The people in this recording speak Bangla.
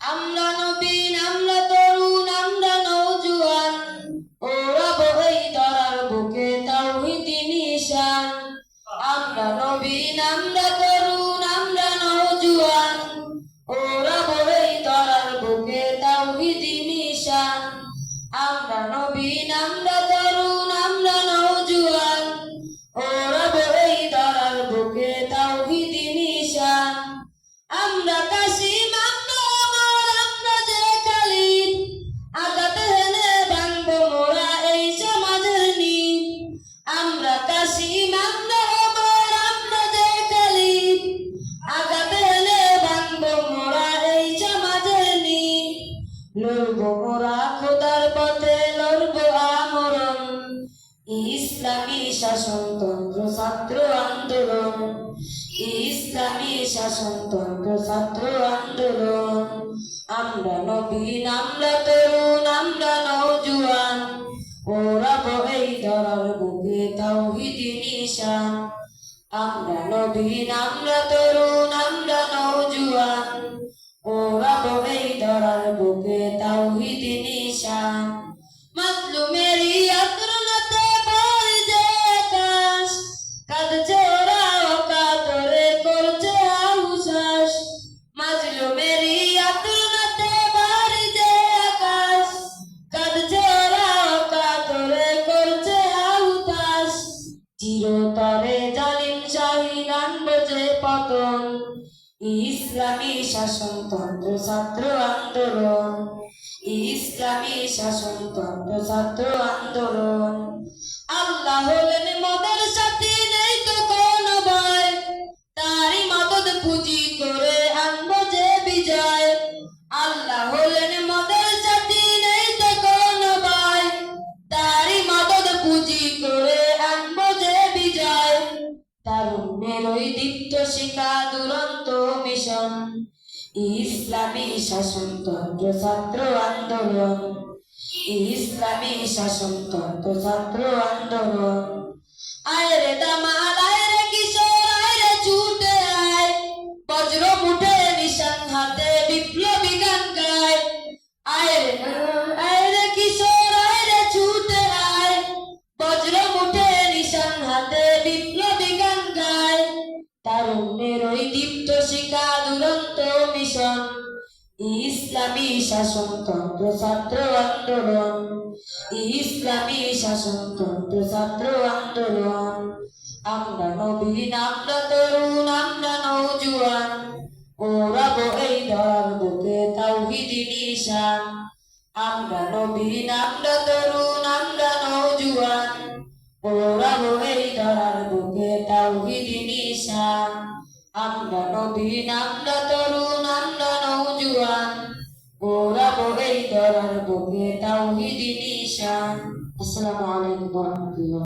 আমরা লড়ব মোরা খোদার পথে লড়ব আমরণ। ইসলামী শাসনতন্ত্র ছাত্র আন্দোলন। ইসলামী শাসনতন্ত্র ছাত্র আন্দোলন। আমরা নবীন, আমরা তরুণ, আমরা নৌজুয়ান ওরা বই ধরার বুকে তাওহিদি নিশান। আমরা নবীন, আমরা তরুণ। চিরতরে জালিম শাহীন আনব যে পতন। ইসলামী শাসনতন্ত্র ছাত্র আন্দোলন। ইসলামী শাসনতন্ত্র ছাত্র আন্দোলন। তারুণ্যের ওই দীপ্ত শিখা দুরন্ত মিশন। ইসলামী শাসনতন্ত্র ছাত্র আন্দোলন। ইসলামী শাসনতন্ত্র ছাত্র আন্দোলন। আয় রে দামাল কিশোর, আয় ছুটে আয়। বজ্র মুঠে নিশান হাতে বিপ্লবী গান গায়। আয় রে কিশোর, আয় ছুটে আয়। বজ্র মুঠে নিশান হাতে বিপ্লবী তারুণ্যের ওই দীপ্ত শিখা দুরন্ত মিশন। ইসলামী শাসনতন্ত্র ছাত্র আন্দোলন। ইসলামী শাসনতন্ত্র ছাত্র আন্দোলন। আমরা নবীন, আমরা তরুণ, আমরা নৌজুয়ান ওরা বই ধরার বুকে তাওহিদি নিশান। আমরা নবীন, আমরা তরুণ, আমরা নৌজুয়ান ওরা বই ধরার বুকে তাওহিদি আমরা নবীন আমরা তরুণ, আমরা নৌজুয়ান ওরা বই ধরার বুকে তাওহিদি নিশান। আসসালামু আলাইকুম রাহমাতুল্লাহ।